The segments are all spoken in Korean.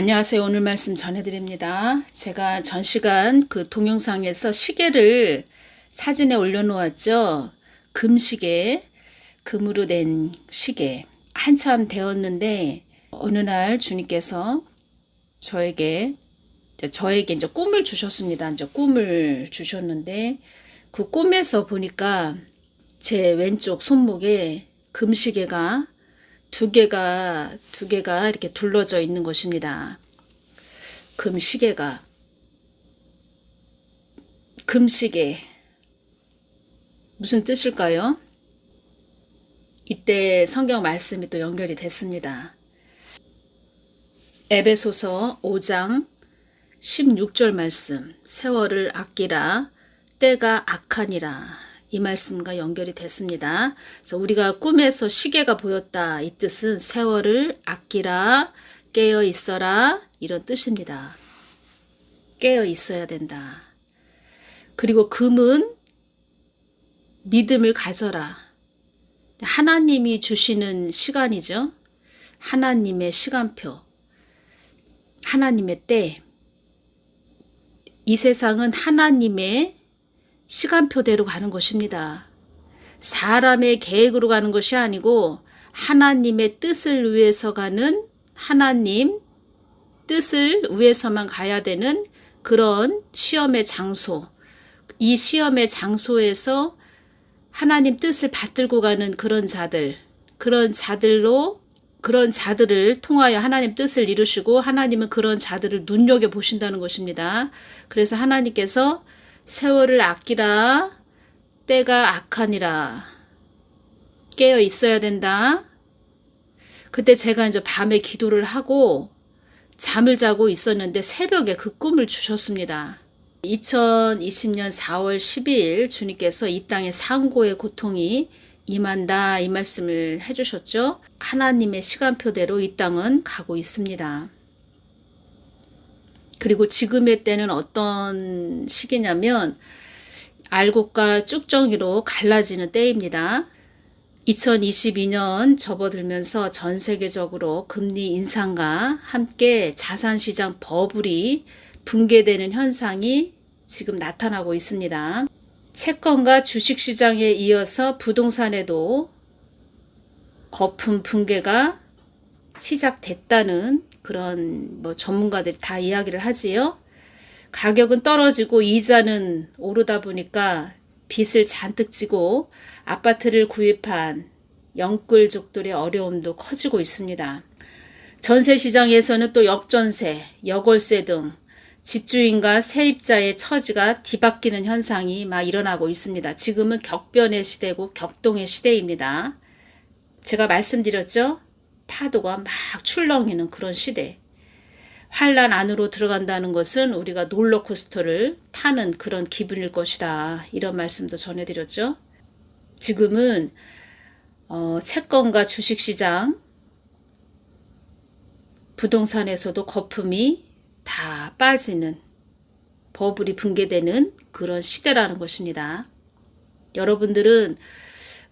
안녕하세요. 오늘 말씀 전해드립니다. 제가 전 시간 그 동영상에서 시계를 사진에 올려놓았죠. 금시계, 금으로 된 시계. 한참 되었는데 어느 날 주님께서 저에게 저에게 이제 꿈을 주셨습니다. 이제 꿈을 주셨는데 그 꿈에서 보니까 제 왼쪽 손목에 금시계가 두 개가 두 개가 이렇게 둘러져 있는 것입니다. 금시계가 금시계 무슨 뜻일까요? 이때 성경 말씀이 또 연결이 됐습니다. 에베소서 5장 16절 말씀 세월을 아끼라 때가 악하니라 이 말씀과 연결이 됐습니다. 그래서 우리가 꿈에서 시계가 보였다. 이 뜻은 세월을 아끼라, 깨어 있어라. 이런 뜻입니다. 깨어 있어야 된다. 그리고 금은 믿음을 가져라. 하나님이 주시는 시간이죠. 하나님의 시간표. 하나님의 때. 이 세상은 하나님의 시간표대로 가는 것입니다. 사람의 계획으로 가는 것이 아니고 하나님의 뜻을 위해서 가는 하나님 뜻을 위해서만 가야 되는 그런 시험의 장소. 이 시험의 장소에서 하나님 뜻을 받들고 가는 그런 자들, 그런 자들로 그런 자들을 통하여 하나님 뜻을 이루시고 하나님은 그런 자들을 눈여겨 보신다는 것입니다. 그래서 하나님께서 세월을 아끼라 때가 악하니라 깨어 있어야 된다. 그때 제가 이제 밤에 기도를 하고 잠을 자고 있었는데 새벽에 그 꿈을 주셨습니다. 2020년 4월 12일 주님께서 이 땅의 상고의 고통이 임한다 이 말씀을 해주셨죠. 하나님의 시간표대로 이 땅은 가고 있습니다. 그리고 지금의 때는 어떤 시기냐면 알곡과 쭉정이로 갈라지는 때입니다. 2022년 접어들면서 전 세계적으로 금리 인상과 함께 자산시장 버블이 붕괴되는 현상이 지금 나타나고 있습니다. 채권과 주식시장에 이어서 부동산에도 거품 붕괴가 시작됐다는 그런 뭐 전문가들이 다 이야기를 하지요. 가격은 떨어지고 이자는 오르다 보니까 빚을 잔뜩 지고 아파트를 구입한 영끌족들의 어려움도 커지고 있습니다. 전세 시장에서는 또 역전세, 여골세 등 집주인과 세입자의 처지가 뒤바뀌는 현상이 막 일어나고 있습니다. 지금은 격변의 시대고 격동의 시대입니다. 제가 말씀드렸죠? 파도가 막 출렁이는 그런 시대. 환란 안으로 들어간다는 것은 우리가 롤러코스터를 타는 그런 기분일 것이다. 이런 말씀도 전해드렸죠. 지금은 어, 채권과 주식시장, 부동산에서도 거품이 다 빠지는 버블이 붕괴되는 그런 시대라는 것입니다. 여러분들은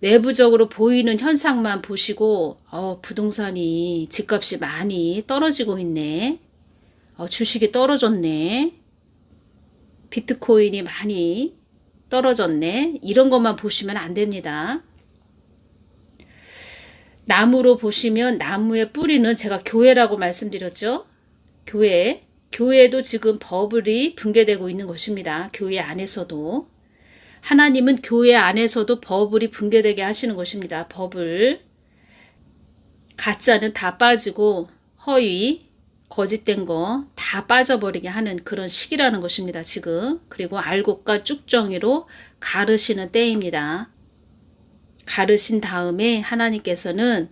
외부적으로 보이는 현상만 보시고 어, 부동산이 집값이 많이 떨어지고 있네. 어, 주식이 떨어졌네. 비트코인이 많이 떨어졌네. 이런 것만 보시면 안 됩니다. 나무로 보시면 나무의 뿌리는 제가 교회라고 말씀드렸죠. 교회. 교회도 지금 버블이 붕괴되고 있는 것입니다. 교회 안에서도. 하나님은 교회 안에서도 버블이 붕괴되게 하시는 것입니다. 버블. 가짜는 다 빠지고 허위, 거짓된 거 다 빠져버리게 하는 그런 시기라는 것입니다. 지금. 그리고 알곡과 쭉정이로 가르시는 때입니다. 가르신 다음에 하나님께서는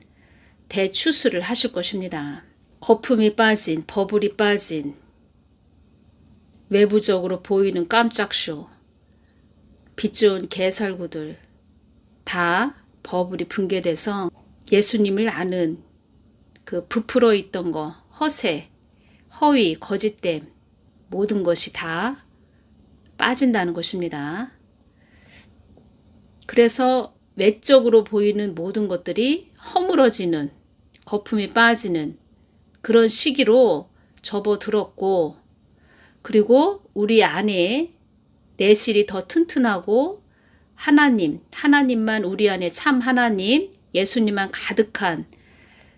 대추수를 하실 것입니다. 거품이 빠진, 버블이 빠진, 외부적으로 보이는 깜짝쇼, 빛 좋은 개살구들 다 버블이 붕괴돼서 예수님을 아는 그 부풀어 있던 거, 허세, 허위, 거짓됨 모든 것이 다 빠진다는 것입니다. 그래서 외적으로 보이는 모든 것들이 허물어지는 거품이 빠지는 그런 시기로 접어들었고 그리고 우리 안에 내실이 더 튼튼하고 하나님, 하나님만 우리 안에 참 하나님, 예수님만 가득한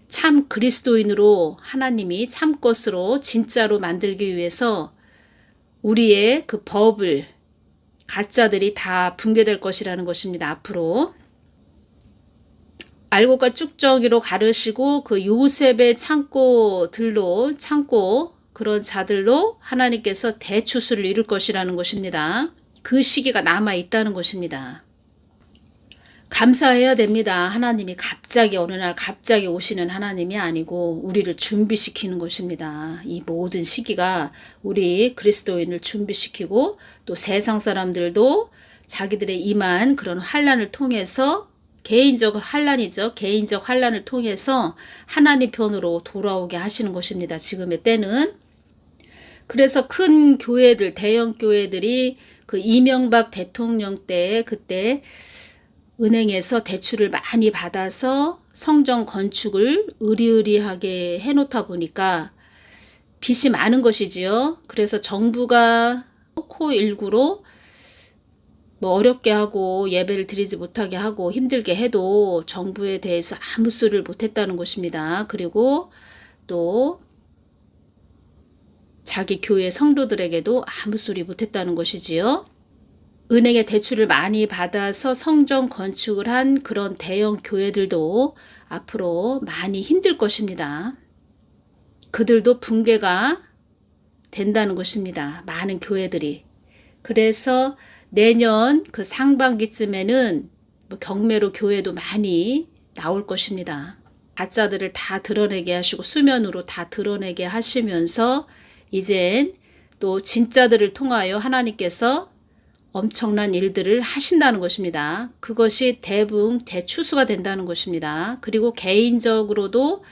참 그리스도인으로 하나님이 참 것으로 진짜로 만들기 위해서 우리의 그 법을 가짜들이 다 붕괴될 것이라는 것입니다. 앞으로 알곡과 쭉정이로 가르시고 그 요셉의 창고들로 창고 그런 자들로 하나님께서 대추수를 이룰 것이라는 것입니다. 그 시기가 남아 있다는 것입니다. 감사해야 됩니다. 하나님이 갑자기 어느 날 갑자기 오시는 하나님이 아니고 우리를 준비시키는 것입니다. 이 모든 시기가 우리 그리스도인을 준비시키고 또 세상 사람들도 자기들의 임한 그런 환란을 통해서 개인적 환란이죠. 개인적 환란을 통해서 하나님 편으로 돌아오게 하시는 것입니다. 지금의 때는 그래서 큰 교회들, 대형 교회들이 그 이명박 대통령 때 그때 은행에서 대출을 많이 받아서 성전 건축을 의리의리하게 해놓다 보니까 빚이 많은 것이지요. 그래서 정부가 코일구로 뭐 어렵게 하고 예배를 드리지 못하게 하고 힘들게 해도 정부에 대해서 아무 소리를 못했다는 것입니다. 그리고 또 자기 교회 성도들에게도 아무 소리 못했다는 것이지요. 은행에 대출을 많이 받아서 성전 건축을 한 그런 대형 교회들도 앞으로 많이 힘들 것입니다. 그들도 붕괴가 된다는 것입니다. 많은 교회들이. 그래서 내년 그 상반기쯤에는 뭐 경매로 교회도 많이 나올 것입니다. 가짜들을 다 드러내게 하시고 수면으로 다 드러내게 하시면서 이젠 또 진짜들을 통하여 하나님께서 엄청난 일들을 하신다는 것입니다. 그것이 대붕 대추수가 된다는 것입니다. 그리고 개인적으로도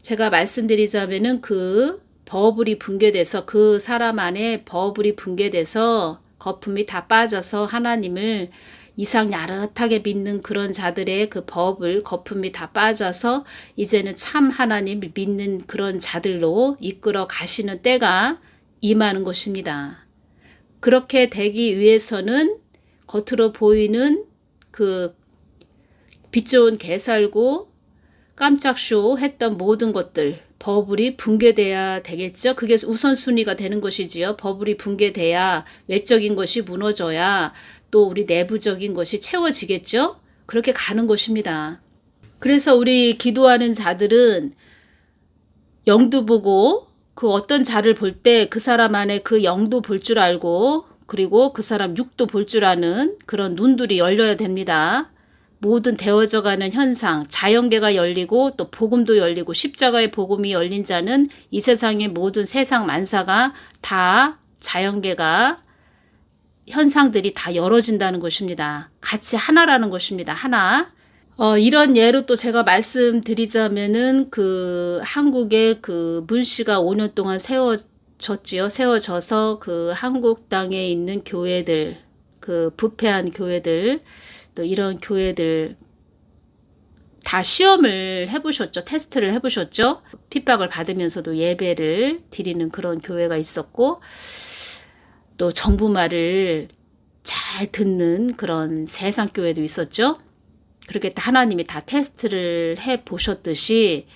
제가 말씀드리자면은 그 버블이 붕괴돼서 그 사람 안에 버블이 붕괴돼서 거품이 다 빠져서 하나님을 이상 야릇하게 믿는 그런 자들의 그 법을 거품이 다 빠져서 이제는 참 하나님 을 믿는 그런 자들로 이끌어 가시는 때가 임하는 것입니다. 그렇게 되기 위해서는 겉으로 보이는 그 빛 좋은 개살고 깜짝쇼 했던 모든 것들 버블이 붕괴돼야 되겠죠. 그게 우선순위가 되는 것이지요. 버블이 붕괴돼야 외적인 것이 무너져야 또 우리 내부적인 것이 채워지겠죠. 그렇게 가는 것입니다. 그래서 우리 기도하는 자들은 영도 보고 그 어떤 자를 볼 때 그 사람 안에 그 영도 볼 줄 알고 그리고 그 사람 육도 볼 줄 아는 그런 눈들이 열려야 됩니다. 모든 되어져 가는 현상, 자연계가 열리고 또 복음도 열리고 십자가의 복음이 열린 자는 이 세상의 모든 세상 만사가 다 자연계가 현상들이 다 열어진다는 것입니다. 같이 하나라는 것입니다. 하나. 어, 이런 예로 또 제가 말씀드리자면은 그 한국의 그 문씨가 5년 동안 세워졌지요. 세워져서 그 한국 땅에 있는 교회들, 그 부패한 교회들, 또 이런 교회들 다 시험을 해보셨죠. 테스트를 해보셨죠. 핍박을 받으면서도 예배를 드리는 그런 교회가 있었고, 또 정부 말을 잘 듣는 그런 세상 교회도 있었죠. 그렇게 하나님이 다 테스트를 해 보셨듯이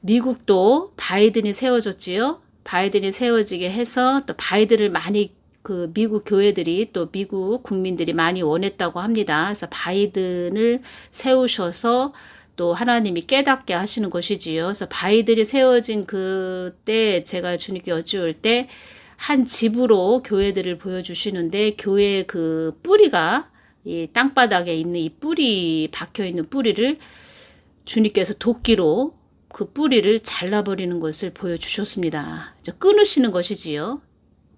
미국도 바이든이 세워졌지요. 바이든이 세워지게 해서 또 바이든을 많이 그 미국 교회들이 또 미국 국민들이 많이 원했다고 합니다. 그래서 바이든을 세우셔서 또 하나님이 깨닫게 하시는 것이지요. 그래서 바이든이 세워진 그때 제가 주님께 여쭈을 때 한 집으로 교회들을 보여주시는데 교회의 그 뿌리가 이 땅바닥에 있는 이 뿌리 박혀 있는 뿌리를 주님께서 도끼로 그 뿌리를 잘라버리는 것을 보여주셨습니다. 끊으시는 것이지요.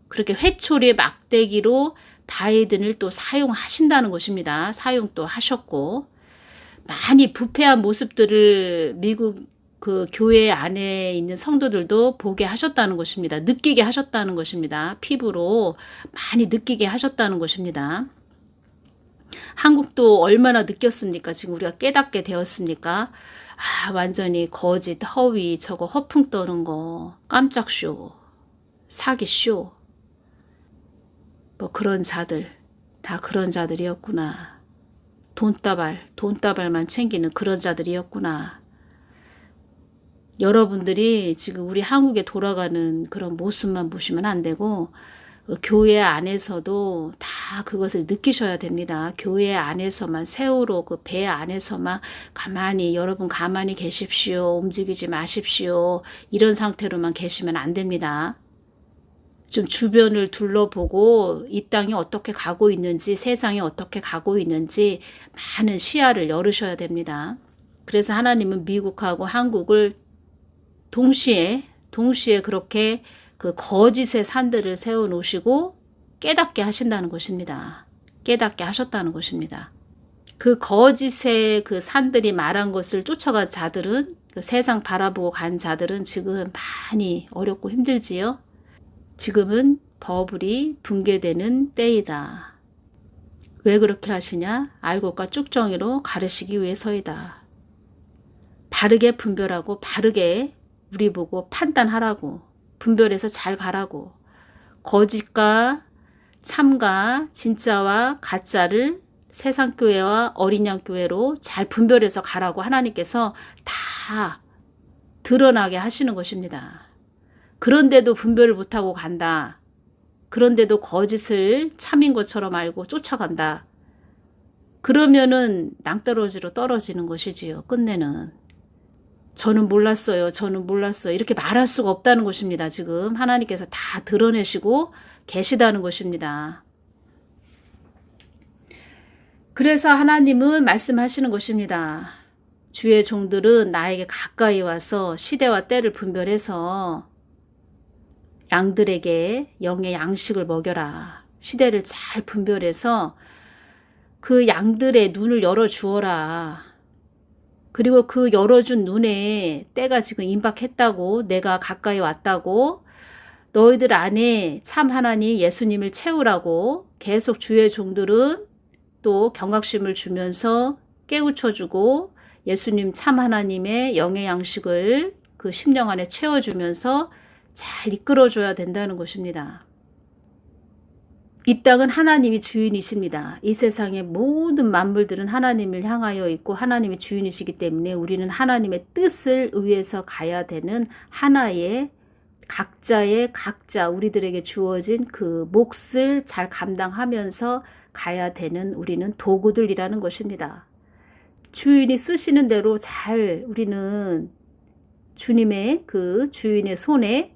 그렇게 회초리의 막대기로 바이든을 또 사용하신다는 것입니다. 사용 또 하셨고 많이 부패한 모습들을 미국 그 교회 안에 있는 성도들도 보게 하셨다는 것입니다. 느끼게 하셨다는 것입니다. 피부로 많이 느끼게 하셨다는 것입니다. 한국도 얼마나 느꼈습니까? 지금 우리가 깨닫게 되었습니까? 아, 완전히 거짓, 허위, 저거 허풍 떠는 거, 깜짝쇼. 사기쇼. 뭐 그런 자들, 다 그런 자들이었구나. 돈다발, 돈다발만 챙기는 그런 자들이었구나. 여러분들이 지금 우리 한국에 돌아가는 그런 모습만 보시면 안 되고, 어, 교회 안에서도 다 그것을 느끼셔야 됩니다. 교회 안에서만 세월호 그 배 안에서만 가만히 여러분 가만히 계십시오. 움직이지 마십시오. 이런 상태로만 계시면 안 됩니다. 좀 주변을 둘러보고 이 땅이 어떻게 가고 있는지 세상이 어떻게 가고 있는지 많은 시야를 열으셔야 됩니다. 그래서 하나님은 미국하고 한국을 동시에 동시에 그렇게 그 거짓의 산들을 세워 놓으시고 깨닫게 하신다는 것입니다. 깨닫게 하셨다는 것입니다. 그 거짓의 그 산들이 말한 것을 쫓아간 자들은 그 세상 바라보고 간 자들은 지금 많이 어렵고 힘들지요. 지금은 버블이 붕괴되는 때이다. 왜 그렇게 하시냐? 알곡과 쭉정이로 가르시기 위해서이다. 바르게 분별하고 바르게 우리 보고 판단하라고 분별해서 잘 가라고 거짓과 참과 진짜와 가짜를 세상 교회와 어린 양 교회로 잘 분별해서 가라고 하나님께서 다 드러나게 하시는 것입니다. 그런데도 분별을 못하고 간다. 그런데도 거짓을 참인 것처럼 알고 쫓아간다. 그러면은 낭떠러지로 떨어지는 것이지요. 끝내는. 저는 몰랐어요. 저는 몰랐어요. 이렇게 말할 수가 없다는 것입니다. 지금 하나님께서 다 드러내시고 계시다는 것입니다. 그래서 하나님은 말씀하시는 것입니다. 주의 종들은 나에게 가까이 와서 시대와 때를 분별해서 양들에게 영의 양식을 먹여라. 시대를 잘 분별해서 그 양들의 눈을 열어 주어라. 그리고 그 열어준 눈에 때가 지금 임박했다고 내가 가까이 왔다고 너희들 안에 참 하나님 예수님을 채우라고 계속 주의 종들은 또 경각심을 주면서 깨우쳐주고 예수님 참 하나님의 영의 양식을 그 심령 안에 채워주면서 잘 이끌어줘야 된다는 것입니다. 이 땅은 하나님이 주인이십니다. 이 세상의 모든 만물들은 하나님을 향하여 있고 하나님이 주인이시기 때문에 우리는 하나님의 뜻을 위해서 가야 되는 하나의 각자의 각자 우리들에게 주어진 그 몫을 잘 감당하면서 가야 되는 우리는 도구들이라는 것입니다. 주인이 쓰시는 대로 잘 우리는 주님의 그 주인의 손에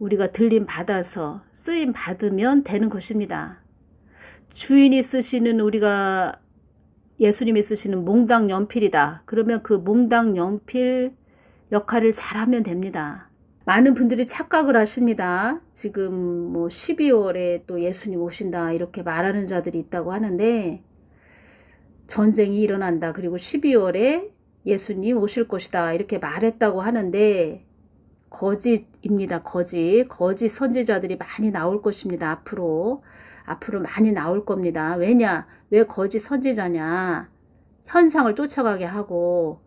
우리가 들림 받아서 쓰임 받으면 되는 것입니다. 주인이 쓰시는 우리가 예수님이 쓰시는 몽당 연필이다. 그러면 그 몽당 연필 역할을 잘하면 됩니다. 많은 분들이 착각을 하십니다. 지금 뭐 12월에 또 예수님 오신다 이렇게 말하는 자들이 있다고 하는데 전쟁이 일어난다. 그리고 12월에 예수님 오실 것이다. 이렇게 말했다고 하는데 거짓입니다. 거짓. 거짓 선지자들이 많이 나올 것입니다. 앞으로. 앞으로 많이 나올 겁니다. 왜냐? 왜 거짓 선지자냐? 현상을 쫓아가게 하고,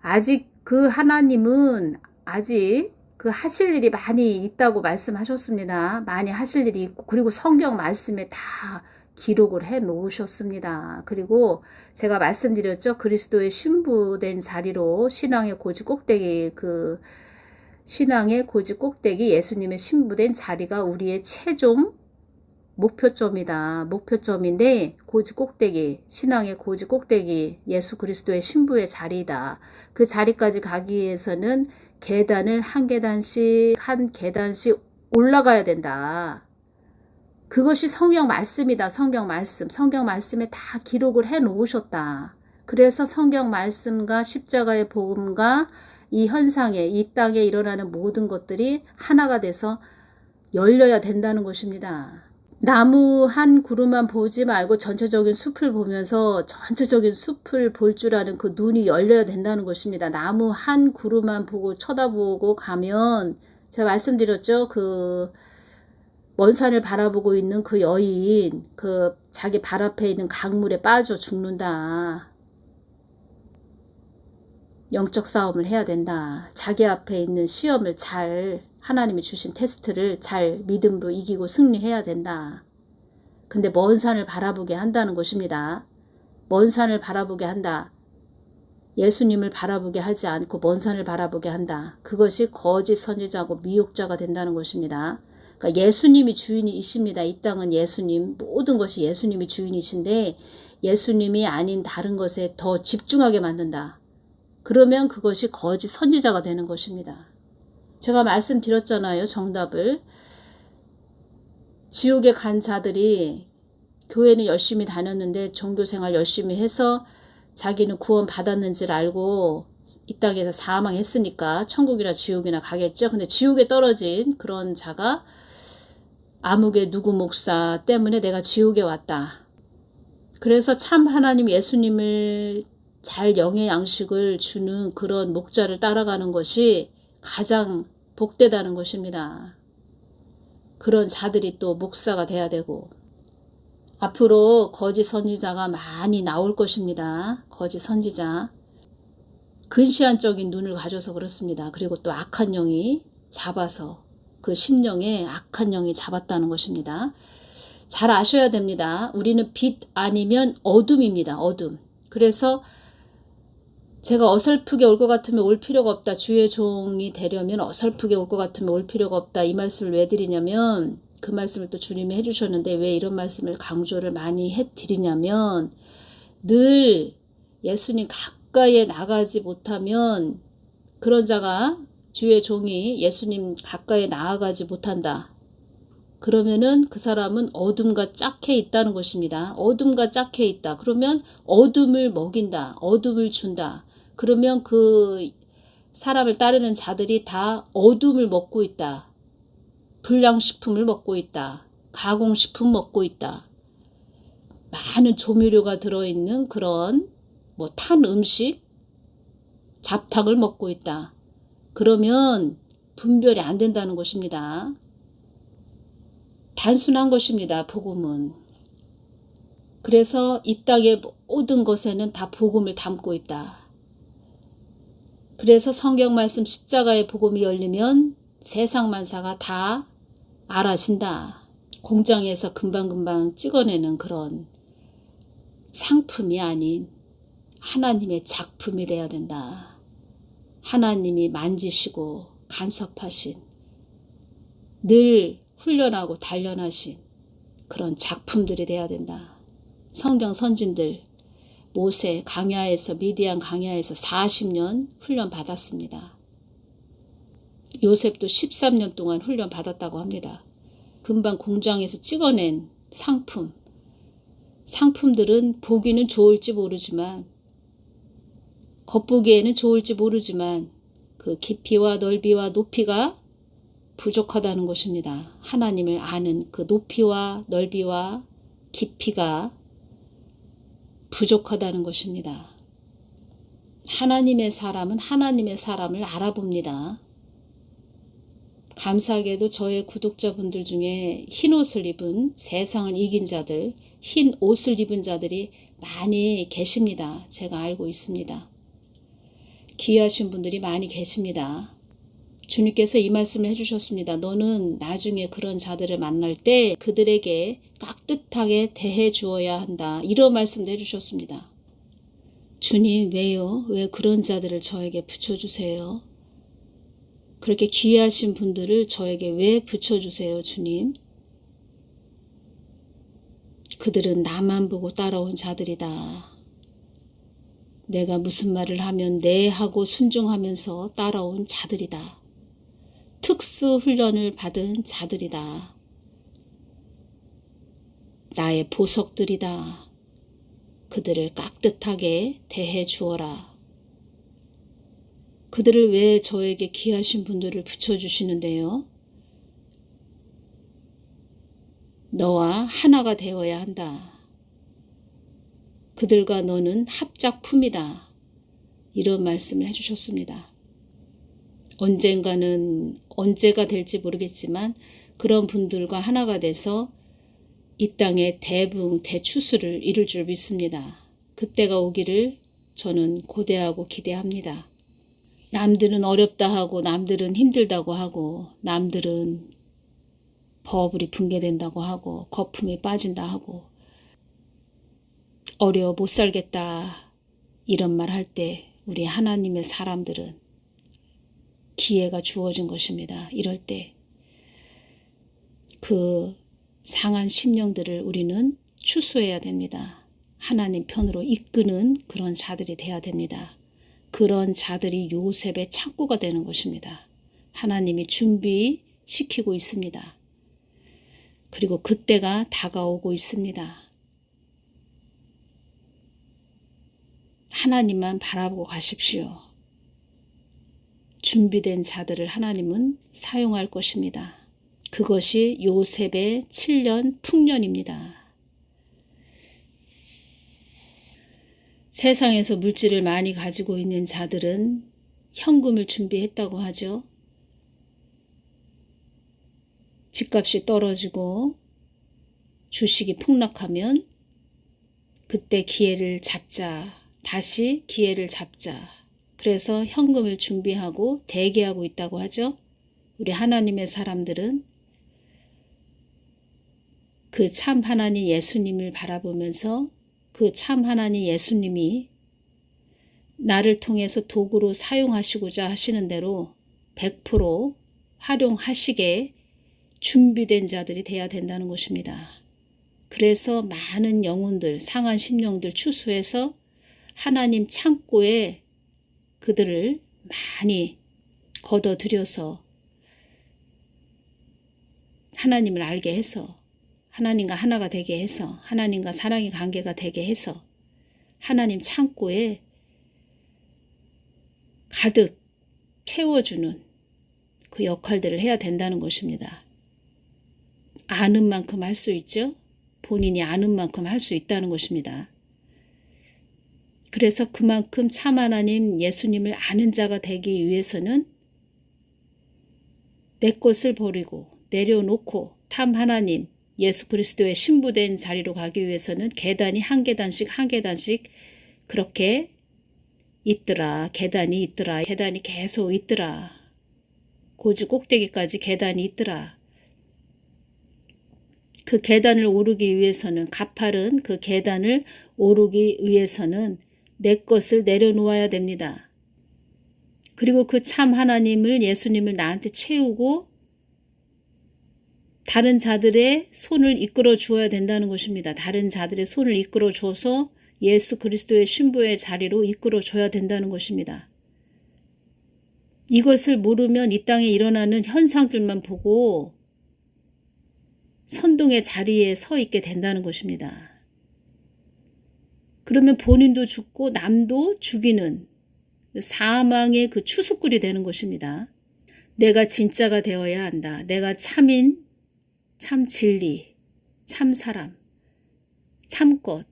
아직 그 하나님은 아직 그 하실 일이 많이 있다고 말씀하셨습니다. 많이 하실 일이 있고, 그리고 성경 말씀에 다 기록을 해 놓으셨습니다. 그리고 제가 말씀드렸죠. 그리스도의 신부된 자리로 신앙의 고지 꼭대기 그 신앙의 고지 꼭대기 예수님의 신부된 자리가 우리의 최종 목표점이다. 목표점인데 고지 꼭대기, 신앙의 고지 꼭대기, 예수 그리스도의 신부의 자리다. 그 자리까지 가기 위해서는 계단을 한 계단씩 한 계단씩 올라가야 된다. 그것이 성경 말씀이다. 성경 말씀. 성경 말씀에 다 기록을 해 놓으셨다. 그래서 성경 말씀과 십자가의 복음과 이 현상에 이 땅에 일어나는 모든 것들이 하나가 돼서 열려야 된다는 것입니다. 나무 한 그루만 보지 말고 전체적인 숲을 보면서 전체적인 숲을 볼 줄 아는 그 눈이 열려야 된다는 것입니다. 나무 한 그루만 보고 쳐다보고 가면 제가 말씀드렸죠. 그 먼 산을 바라보고 있는 그 여인, 그 자기 발 앞에 있는 강물에 빠져 죽는다. 영적 싸움을 해야 된다. 자기 앞에 있는 시험을 잘 하나님이 주신 테스트를 잘 믿음으로 이기고 승리해야 된다. 근데 먼 산을 바라보게 한다는 것입니다. 먼 산을 바라보게 한다. 예수님을 바라보게 하지 않고 먼 산을 바라보게 한다. 그것이 거짓 선지자고 미혹자가 된다는 것입니다. 그러니까 예수님이 주인이십니다. 이 땅은 예수님, 모든 것이 예수님이 주인이신데 예수님이 아닌 다른 것에 더 집중하게 만든다. 그러면 그것이 거짓 선지자가 되는 것입니다. 제가 말씀드렸잖아요. 정답을. 지옥에 간 자들이 교회는 열심히 다녔는데 종교생활 열심히 해서 자기는 구원 받았는지를 알고 이 땅에서 사망했으니까 천국이나 지옥이나 가겠죠. 근데 지옥에 떨어진 그런 자가 암흑의 누구 목사 때문에 내가 지옥에 왔다. 그래서 참 하나님 예수님을 잘 영의 양식을 주는 그런 목자를 따라가는 것이 가장 복되다는 것입니다. 그런 자들이 또 목사가 돼야 되고 앞으로 거짓 선지자가 많이 나올 것입니다. 거짓 선지자. 근시안적인 눈을 가져서 그렇습니다. 그리고 또 악한 영이 잡아서 그 심령에 악한 영이 잡았다는 것입니다. 잘 아셔야 됩니다. 우리는 빛 아니면 어둠입니다. 어둠. 그래서 제가 어설프게 올 것 같으면 올 필요가 없다. 주의 종이 되려면 어설프게 올 것 같으면 올 필요가 없다. 이 말씀을 왜 드리냐면 그 말씀을 또 주님이 해주셨는데 왜 이런 말씀을 강조를 많이 해드리냐면 늘 예수님 가까이에 나가지 못하면 그런 자가 주의 종이 예수님 가까이 나아가지 못한다. 그러면은 그 사람은 어둠과 짝해 있다는 것입니다. 어둠과 짝해 있다. 그러면 어둠을 먹인다. 어둠을 준다. 그러면 그 사람을 따르는 자들이 다 어둠을 먹고 있다. 불량식품을 먹고 있다. 가공식품 먹고 있다. 많은 조미료가 들어있는 그런 뭐 탄 음식, 잡탕을 먹고 있다. 그러면 분별이 안 된다는 것입니다. 단순한 것입니다. 복음은. 그래서 이 땅의 모든 것에는 다 복음을 담고 있다. 그래서 성경 말씀 십자가의 복음이 열리면 세상 만사가 다 알아진다. 공장에서 금방금방 찍어내는 그런 상품이 아닌 하나님의 작품이 되어야 된다. 하나님이 만지시고 간섭하신 늘 훈련하고 단련하신 그런 작품들이 돼야 된다. 성경 선진들 모세 강야에서 미디안 강야에서 40년 훈련 받았습니다. 요셉도 13년 동안 훈련 받았다고 합니다. 금방 공장에서 찍어낸 상품. 상품들은 보기는 좋을지 모르지만 겉보기에는 좋을지 모르지만 그 깊이와 넓이와 높이가 부족하다는 것입니다. 하나님을 아는 그 높이와 넓이와 깊이가 부족하다는 것입니다. 하나님의 사람은 하나님의 사람을 알아봅니다. 감사하게도 저의 구독자분들 중에 흰 옷을 입은 세상을 이긴 자들, 흰 옷을 입은 자들이 많이 계십니다. 제가 알고 있습니다. 귀하신 분들이 많이 계십니다. 주님께서 이 말씀을 해주셨습니다. 너는 나중에 그런 자들을 만날 때 그들에게 깍듯하게 대해 주어야 한다. 이런 말씀도 해주셨습니다. 주님, 왜요? 왜 그런 자들을 저에게 붙여주세요? 그렇게 귀하신 분들을 저에게 왜 붙여주세요, 주님? 그들은 나만 보고 따라온 자들이다. 내가 무슨 말을 하면 네 하고 순종하면서 따라온 자들이다. 특수 훈련을 받은 자들이다. 나의 보석들이다. 그들을 깍듯하게 대해 주어라. 그들을 왜 저에게 귀하신 분들을 붙여주시는데요? 너와 하나가 되어야 한다. 그들과 너는 합작품이다. 이런 말씀을 해주셨습니다. 언젠가는 언제가 될지 모르겠지만 그런 분들과 하나가 돼서 이 땅의 대붕 대추수를 이룰 줄 믿습니다. 그때가 오기를 저는 고대하고 기대합니다. 남들은 어렵다 하고 남들은 힘들다고 하고 남들은 버블이 붕괴된다고 하고 거품이 빠진다 하고 어려워 못 살겠다 이런 말 할 때 우리 하나님의 사람들은 기회가 주어진 것입니다. 이럴 때 그 상한 심령들을 우리는 추수해야 됩니다. 하나님 편으로 이끄는 그런 자들이 돼야 됩니다. 그런 자들이 요셉의 창고가 되는 것입니다. 하나님이 준비시키고 있습니다. 그리고 그때가 다가오고 있습니다. 하나님만 바라보고 가십시오. 준비된 자들을 하나님은 사용할 것입니다. 그것이 요셉의 7년 풍년입니다. 세상에서 물질을 많이 가지고 있는 자들은 현금을 준비했다고 하죠. 집값이 떨어지고 주식이 폭락하면 그때 기회를 잡자. 다시 기회를 잡자. 그래서 현금을 준비하고 대기하고 있다고 하죠. 우리 하나님의 사람들은 그 참 하나님 예수님을 바라보면서 그 참 하나님 예수님이 나를 통해서 도구로 사용하시고자 하시는 대로 100% 활용하시게 준비된 자들이 돼야 된다는 것입니다. 그래서 많은 영혼들, 상한 심령들 추수해서 하나님 창고에 그들을 많이 걷어들여서 하나님을 알게 해서 하나님과 하나가 되게 해서 하나님과 사랑의 관계가 되게 해서 하나님 창고에 가득 채워주는 그 역할들을 해야 된다는 것입니다. 아는 만큼 할 수 있죠? 본인이 아는 만큼 할 수 있다는 것입니다. 그래서 그만큼 참 하나님 예수님을 아는 자가 되기 위해서는 내 것을 버리고 내려놓고 참 하나님 예수 그리스도의 신부된 자리로 가기 위해서는 계단이 한 계단씩 한 계단씩 그렇게 있더라. 계단이 있더라. 계단이 계속 있더라. 고지 꼭대기까지 계단이 있더라. 그 계단을 오르기 위해서는 가팔은 그 계단을 오르기 위해서는 내 것을 내려놓아야 됩니다. 그리고 그 참 하나님을 예수님을 나한테 채우고 다른 자들의 손을 이끌어 주어야 된다는 것입니다. 다른 자들의 손을 이끌어 주어서 예수 그리스도의 신부의 자리로 이끌어 줘야 된다는 것입니다. 이것을 모르면 이 땅에 일어나는 현상들만 보고 선동의 자리에 서 있게 된다는 것입니다. 그러면 본인도 죽고 남도 죽이는 사망의 그 추수꾼이 되는 것입니다. 내가 진짜가 되어야 한다. 내가 참인, 참 진리, 참 사람, 참 것,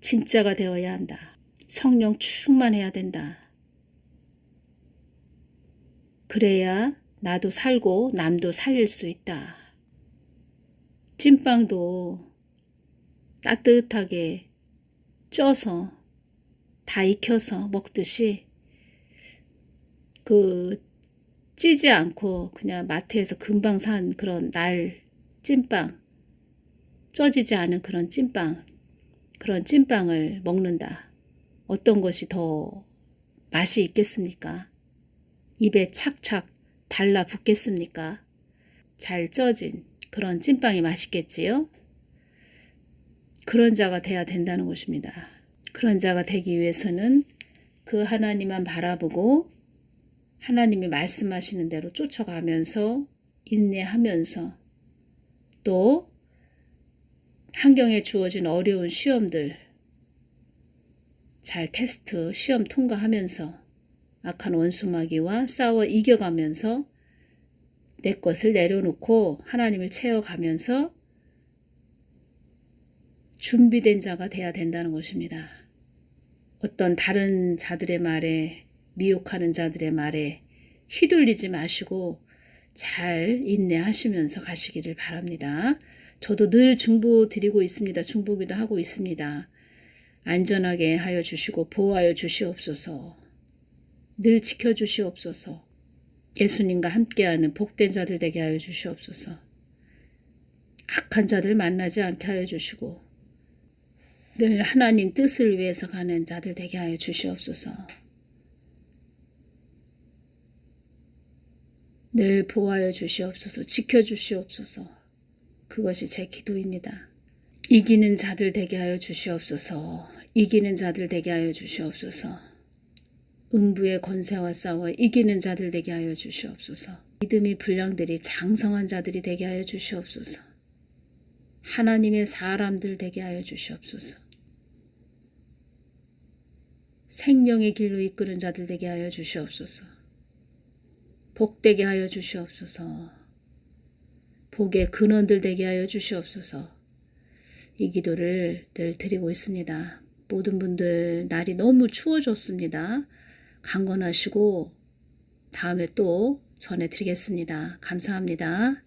진짜가 되어야 한다. 성령 충만해야 된다. 그래야 나도 살고 남도 살릴 수 있다. 찐빵도 따뜻하게 쪄서 다 익혀서 먹듯이 그 찌지 않고 그냥 마트에서 금방 산 그런 날 찐빵 쪄지지 않은 그런 찐빵 그런 찐빵을 먹는다. 어떤 것이 더 맛이 있겠습니까? 입에 착착 달라붙겠습니까? 잘 쪄진 그런 찐빵이 맛있겠지요? 그런 자가 돼야 된다는 것입니다. 그런 자가 되기 위해서는 그 하나님만 바라보고 하나님이 말씀하시는 대로 쫓아가면서 인내하면서 또 환경에 주어진 어려운 시험들 잘 테스트 시험 통과하면서 악한 원수마귀와 싸워 이겨가면서 내 것을 내려놓고 하나님을 채워가면서 준비된 자가 돼야 된다는 것입니다. 어떤 다른 자들의 말에 미혹하는 자들의 말에 휘둘리지 마시고 잘 인내하시면서 가시기를 바랍니다. 저도 늘 중보 드리고 있습니다. 중보기도 하고 있습니다. 안전하게 하여 주시고 보호하여 주시옵소서. 늘 지켜주시옵소서. 예수님과 함께하는 복된 자들 되게 하여 주시옵소서. 악한 자들 만나지 않게 하여 주시고 늘 하나님 뜻을 위해서 가는 자들 되게 하여 주시옵소서. 늘 보호하여 주시옵소서. 지켜 주시옵소서. 그것이 제 기도입니다. 이기는 자들 되게 하여 주시옵소서. 이기는 자들 되게 하여 주시옵소서. 음부의 권세와 싸워 이기는 자들 되게 하여 주시옵소서. 믿음이 불량들이 장성한 자들이 되게 하여 주시옵소서. 하나님의 사람들 되게 하여 주시옵소서. 생명의 길로 이끄는 자들 되게 하여 주시옵소서. 복되게 하여 주시옵소서. 복의 근원들 되게 하여 주시옵소서. 이 기도를 늘 드리고 있습니다. 모든 분들 날이 너무 추워졌습니다. 강건하시고 다음에 또 전해드리겠습니다. 감사합니다.